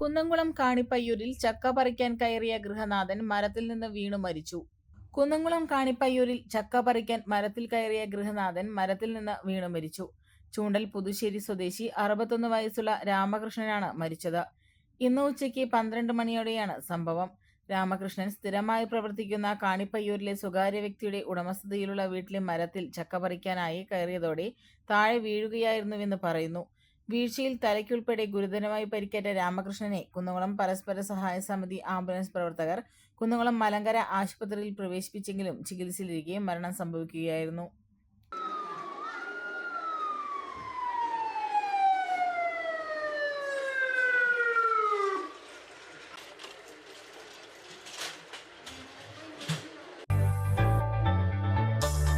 കുന്നംകുളം കാണിപ്പയ്യൂരിൽ ചക്ക പറിക്കാൻ കയറിയ ഗൃഹനാഥൻ മരത്തിൽ നിന്ന് വീണു മരിച്ചു. കുന്നംകുളം കാണിപ്പയ്യൂരിൽ ചക്ക പറിക്കാൻ മരത്തിൽ കയറിയ ഗൃഹനാഥൻ മരത്തിൽ നിന്ന് വീണു മരിച്ചു. ചൂണ്ടൽ പുതുശ്ശേരി സ്വദേശി അറുപത്തൊന്ന് വയസ്സുള്ള രാമകൃഷ്ണനാണ് മരിച്ചത്. ഇന്ന് ഉച്ചയ്ക്ക് പന്ത്രണ്ട് മണിയോടെയാണ് സംഭവം. രാമകൃഷ്ണൻ സ്ഥിരമായി പ്രവർത്തിക്കുന്ന കാണിപ്പയ്യൂരിലെ സ്വകാര്യ വ്യക്തിയുടെ ഉടമസ്ഥതയിലുള്ള വീട്ടിലെ മരത്തിൽ ചക്ക പറിക്കാനായി കയറിയതോടെ താഴെ വീഴുകയായിരുന്നുവെന്ന് പറയുന്നു. വീഴ്ചയിൽ തലയ്ക്കുൾപ്പെടെ ഗുരുതരമായി പരിക്കേറ്റ രാമകൃഷ്ണനെ കുന്നംകുളം പരസ്പര സഹായ സമിതി ആംബുലൻസ് പ്രവർത്തകർ കുന്നംകുളം മലങ്കര ആശുപത്രിയിൽ പ്രവേശിപ്പിച്ചെങ്കിലും ചികിത്സയിലിരിക്കെ മരണം സംഭവിക്കുകയായിരുന്നു.